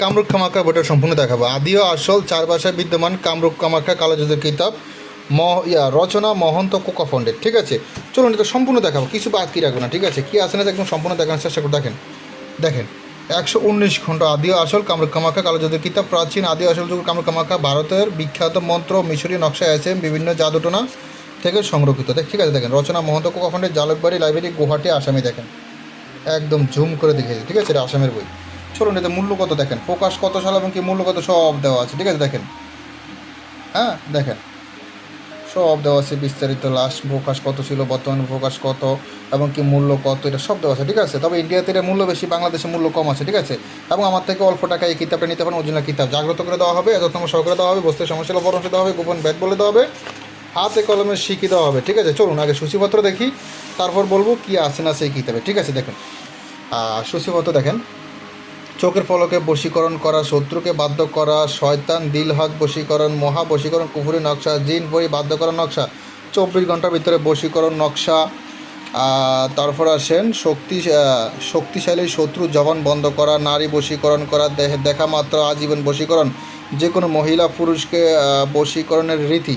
কামরূপ কামাখ্যা বইটা সম্পূর্ণ দেখাবো। আদিও আসল চার ভাষায় বিদ্যমান কামরূপ কামাখ্যা কালোযুদ্ধের কিতাব, ম, ইয়া, রচনা মহন্ত কোকা ফন্ডের ঠিক আছে? চলুন এটা সম্পূর্ণ দেখাবো, কিছু বাদ কি রাখব না, ঠিক আছে? কি আছে না একদম সম্পূর্ণ দেখানোর চেষ্টা করে দেখেন দেখেন, একশো উনিশ খণ্ড আদিও আসল, কামরূপ কামাখ্যা কালোযুদ্ধের কিতাব, প্রাচীন আদিও আসল যুগ, কামরূপ কামাখ্যা, ভারতের বিখ্যাত মন্ত্র মিশরীয় নকশায় আছে বিভিন্ন জাদুটনা থেকে সংরক্ষিত। দেখ, ঠিক আছে, দেখেন, রচনা মহন্ত কোকা ফন্ডের জালকবাড়ি, লাইব্রেরি, গুয়াহাটি, আসামে, দেখেন। একদম জুম করে দেখে ঠিক আছে? এটা আসামের বই। চলুন এতে মূল্য কত দেখেন? ফোকাস কত সাল এবং কি মূল্য কত সব দেওয়া আছে, ঠিক আছে? দেখেন। হ্যাঁ দেখেন। সব দেওয়া আছে বিস্তারিত। লাস্ট প্রকাশ কত ছিল, বর্তমান প্রকাশ কত এবং কি মূল্য কত, এটা সব দেওয়া আছে, ঠিক আছে? তবে ইন্ডিয়াতে এটা মূল্য বেশি, বাংলাদেশে মূল্য কম আছে, ঠিক আছে? এবং আমার থেকে অল্প টাকায় এই কিতাবটা নিতে পারেন, অরিজিনাল কিতাব। জাগ্রত করে দেওয়া হবে, যত্ন সহকারে দেওয়া হবে, বস্তুর সমস্যা পরামর্শ দেওয়া হবে, গোপন ব্যাট বলে দেওয়া হবে, হাতে কলমে শিখিয়ে দেওয়া হবে, ঠিক আছে? চলুন, আগে সূচিপত্র দেখি, তারপর বলব কি আছে না সেই কিতাবে, ঠিক আছে? দেখুন। সূচিপত্র দেখেন। চোখের ফলকে বশীকরণ করা, শত্রুকে বাধ্য করা, শয়তান দিল হক বশীকরণ, মহা বশীকরণ, কুফুরি নকশা, জিন বই বাধ্য করা নকশা, চব্বিশ ঘণ্টার ভিতরে বশীকরণ নকশা তারপর আসেন শক্তি শক্তিশালী শত্রু জবান বন্ধ করা, নারী বশীকরণ করা, দেহে দেখা মাত্র আজীবন বশীকরণ যে কোনো মহিলা, পুরুষকে বশীকরণের রীতি।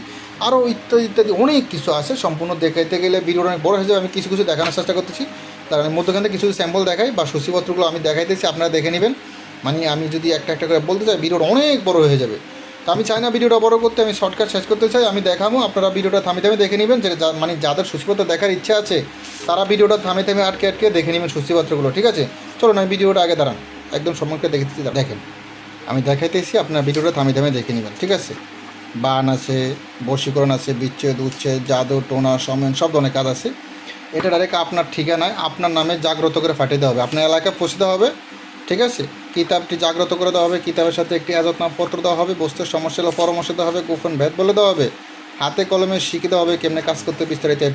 আরও ইত্যাদি ইত্যাদি অনেক কিছু আছে, সম্পূর্ণ দেখাইতে গেলে ভিডিওটা অনেক বড় হয়ে যাবে, আমি কিছু কিছু দেখানোর চেষ্টা করতেছি। তার আমি মধ্যখানে কিছু স্যাম্পল দেখাই বা সূচিপত্রগুলো আমি দেখাইতেছি, আপনারা দেখে নেবেন। মানে আমি যদি একটা একটা করে বলতে চাই, ভিডিওটা অনেক বড় হয়ে যাবে। তো আমি চাই না ভিডিওটা বড় করতে, আমি শর্টকাট শেষ করতে চাই, আমি দেখাবো, আপনারা ভিডিওটা থামে থামে দেখে নেবেন যে মানে যাদের সূচিপত্র দেখার ইচ্ছা আছে, তারা ভিডিওটা থামে থামে আটকে আটকে দেখে নেবেন সূচিপত্রগুলো, ঠিক আছে? চলুন আমি ভিডিওটা আগে দাঁড়ান। একদম সম্মুখে দেখতেছি দেখেন, আমি দেখাইতেছি, আপনার ভিডিওটা থামে থামে দেখে নেবেন, ঠিক আছে? বান আছে, বশীকরণ আছে, বিচ্ছেদ, উচ্ছেদ, জাদু, টোনা, সমন, সব ধরনের কাজ আছে। এটা ডাইরেক্ট আপনার ঠিকানায়, আপনার নামে জাগ্রত করে পাঠিয়ে দেওয়া হবে। আপনার এলাকায় পৌঁছে দেওয়া হবে, ঠিক আছে? কিতাবটি জাগ্রত করে দেওয়া হবে, কিতাবের সাথে একটি আজতনামপত্র দেওয়া হবে, বস্তুর সমস্যা পরামর্শ দেওয়া হবে, গোপন ভেদ বলে দেওয়া হবে। হাতে কলমে শিখে দেওয়া হবে কেমনে কাজ করতে বিস্তারিত এ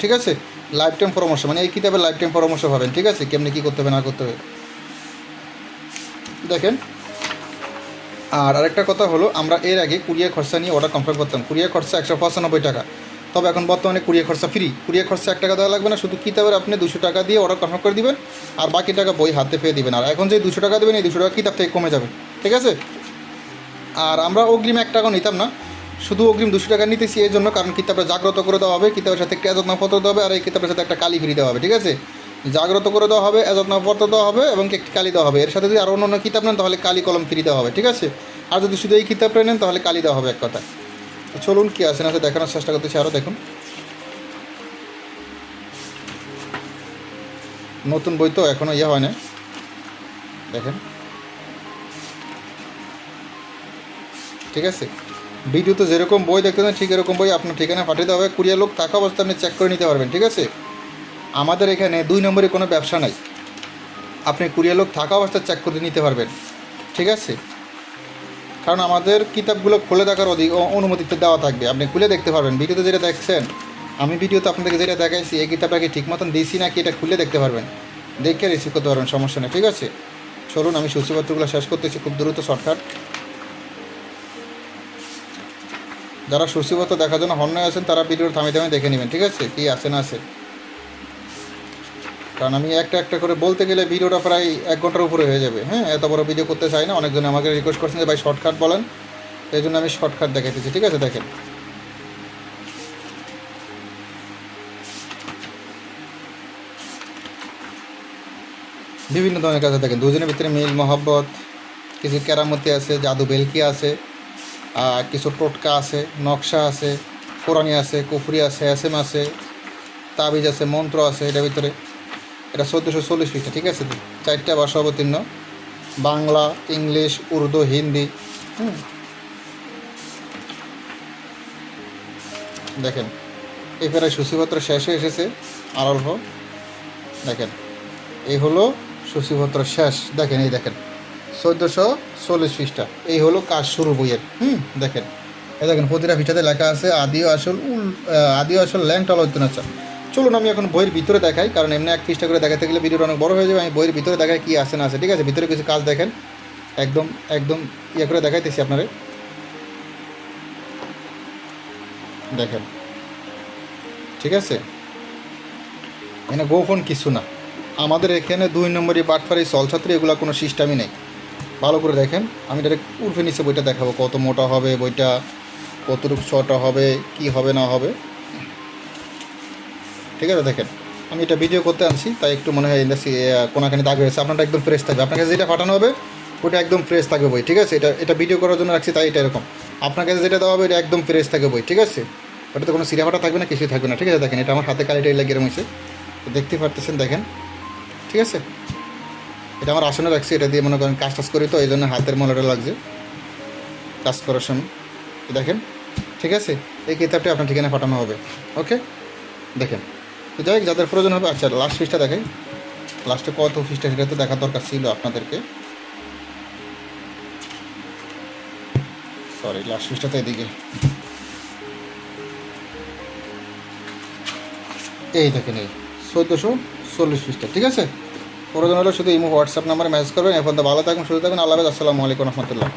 ঠিক আছে? লাইফ টাইম পরামর্শ মানে এই কিতাবে লাইফ টাইম পরামর্শ পাবেন, ঠিক আছে? কেমনে কী করতে হবে, না করতে হবে। দেখেন, আর আরেকটা কথা হলো, আমরা এর আগে কুরিয়ার খরচা নিয়ে অর্ডার কনফার্ম করতাম। কুরিয়ার খরচা একশো পঁচানব্বই টাকা। তবে এখন বর্তমানে কুরিয়ার খরচা ফ্রি কুরিয়ার খরচা এক টাকা দেওয়া লাগবে না, শুধু কিতাবের আপনি? দুশো টাকা দিয়ে অর্ডার কনফার্ম করে দিবেন, আর বাকি টাকা বই হাতে পেয়ে দিবেন। আর এখন যে দুশো টাকা দেবেন, এই দুশো টাকা কিতাব থেকে কমে যাবে? ঠিক আছে? আর আমরা অগ্রিম এক টাকাও নিতাম না। শুধু অগ্রিম দুশো টাকা নিতেছি, এই জন্য কারণ কিতাবটা জাগ্রত করে দেওয়া হবে, কিতাবের সাথে একটা এজতনাপত্র দেওয়া হবে, আর এই কিতাবের সাথে একটা কালি ফ্রি দেওয়া হবে, ঠিক আছে? জাগ্রত করে দেওয়া হবে এজতনাপত্র দেওয়া হবে, এবং একটি কালি দেওয়া হবে। এর সাথে যদি আরও অন্য কিতাব নেন, তাহলে কালি কলম ফ্রি দেওয়া হবে, ঠিক আছে? আর যদি শুধু এই কিতাবটা নেন, তাহলে কালি দেওয়া হবে এক কথা তো চলুন কী আছে না আছে দেখানোর চেষ্টা করতেছি আরও দেখুন। নতুন বই তো এখনও ইয়ে হয় না দেখেন। ঠিক আছে? ভিডিওতে যেরকম বই দেখতে চান, ঠিক এরকম বই আপনার ঠিকানা পাঠিয়ে দেওয়া হবে। কুরিয়ার লোক থাকা অবস্থা আপনি চেক করে নিতে পারবেন, ঠিক আছে? আমাদের এখানে দুই নম্বরে কোনো ব্যবসা নাই। আপনি কুরিয়ার লোক থাকা অবস্থা চেক করে নিতে পারবেন, ঠিক আছে? কারণ আমাদের কিতাবগুলো খুলে দেখার অধিক অনুমতিতে দেওয়া থাকবে। আপনি খুলে দেখতে পারবেন, ভিডিওতে যেটা দেখছেন, আমি ভিডিওতে আপনাদেরকে যেটা দেখাইছি, এই কিতাবটাকে ঠিক মতন দিয়েছি নাকি এটা খুলে দেখতে পারবেন? দেখে রিসিভ করতে পারবেন, সমস্যা নেই, ঠিক আছে? চলুন, আমি সূচিপত্রগুলো শেষ করতেছি, খুব দ্রুত শর্টকাট। যারা সূচিপত্র দেখার জন্য হন্য আছেন, তারা ভিডিওর থামে থামে দেখে নেবেন, ঠিক আছে? কি আছে না আছে। কারণ আমি একটা একটা করে বলতে গেলে ভিডিওটা প্রায় এক ঘণ্টার উপরে হয়ে যাবে হ্যাঁ? এত বড় ভিডিও করতে চাই না, অনেকজন আমাকে রিকোয়েস্ট করছেন যে, ভাই শর্টকাট বলেন। এই জন্য আমি শর্টকাট দেখাইতেছি, ঠিক আছে? দেখেন। বিভিন্ন ধরনের কাজ দেখেন। দুজনের ভিতরে মিল, মহব্বত, কিছু কেরামতি আছে, জাদু বেলকি আছে, আর কিছু টোটকা আছে, নকশা আছে কোরআনি আছে, কুফরি আছে এস এম আছে, তাবিজ আছে, মন্ত্র আছে, এটার ভিতরে এটা চোদ্দোশো চল্লিশ পৃষ্ঠা ঠিক আছে? চারটা ভাষা অবতীর্ণ। বাংলা, ইংলিশ, উর্দু, হিন্দি, হুম? দেখেন, এই প্রায় সূচিপত্র শেষ হয়ে এসেছে, আর অল্প। দেখেন, এই হলো সূচিপত্র শেষ। দেখেন, এই দেখেন, চোদ্দোশো চল্লিশ পৃষ্ঠা। এই হলো কাজ শুরু বইয়ের, হুম? দেখেন, এই দেখেন, প্রতিটা পৃষ্ঠাতে লেখা আছে আদিও আসল উল আদিও আসল ল্যাংটল ঐতিহ্য চলুন, আমি এখন বইয়ের ভিতরে দেখাই, কারণ এমনি এক পৃষ্ঠা করে দেখাতে গেলে ভিডিওটা অনেক বড় হয়ে যাবে। আমি বইয়ের ভিতরে দেখাই কী আসে না আছে, ঠিক আছে? ভিতরে কিছু কাজ দেখেন। একদম একদম ইয়ে করে দেখাইতেছি আপনারে। দেখেন। ঠিক আছে? এখানে গোপন কিছু না। আমাদের এখানে দুই নম্বরই বাটফারি চলছাত্রী এগুলো কোনো সিস্টেমই নেই। ভালো করে দেখেন। আমি ডাইরেক্ট উর্ফে নিচে বইটা দেখাবো, কত মোটা হবে বইটা, কতটুকু ছটা হবে, কি হবে, না হবে। ঠিক আছে, দেখেন। আমি এটা ভিডিও করতে আনছি, তাই একটু মনে হয় ইন্ডাস্ট্রি কোনাখানি দাগ হয়েছে। আপনারটা একদম ফ্রেশ থাকবে। আপনার কাছে যেটা পাঠানো হবে, ওটা একদম ফ্রেশ থাকবে বই, ঠিক আছে? এটা এটা ভিডিও করার জন্য রাখছি, তাই এটা এরকম। আপনার কাছে যেটা দেওয়া হবে, এটা একদম ফ্রেশ থাকবে বই, ঠিক আছে? ওটাতে কোনো সিরিয়া ফাটা থাকবে না, কিছুই থাকবে না, ঠিক আছে? দেখেন, এটা আমার হাতে কালিটা লাগিয়ে রয়েছে তো দেখতে পারতেছেন, দেখেন। ঠিক আছে? এটা আমার আসনে রাখছি, এটা দিয়ে মনে করেন কাজ টাজ করি তো এই জন্য হাতের মলাটা লাগছে। কাজ করার সময়। দেখেন, ঠিক আছে? এই কিতাবটি আপনার ঠিকানা পাঠানো হবে, ওকে? দেখেন। তো যাই যাদের প্রয়োজন হবে আচ্ছা লাস্ট ফিসটা দেখাই। লাস্টে কত ফিসটা সেটা তো দেখার দরকার ছিল আপনাদেরকে। সরি লাস্ট ফিসটা তো এদিকে। এই দেখেন এই, চোদ্দোশো চল্লিশ ফিসটা ঠিক আছে? প্রয়োজন হলে শুধু ইমো, হোয়াটসঅ্যাপ নাম্বারে মেসেজ করবেন এখন তো ভালো থাকুন, সুস্থ থাকুন, আল্লাহ আসসালামু আলাইকুম রহমতুল্লাহ।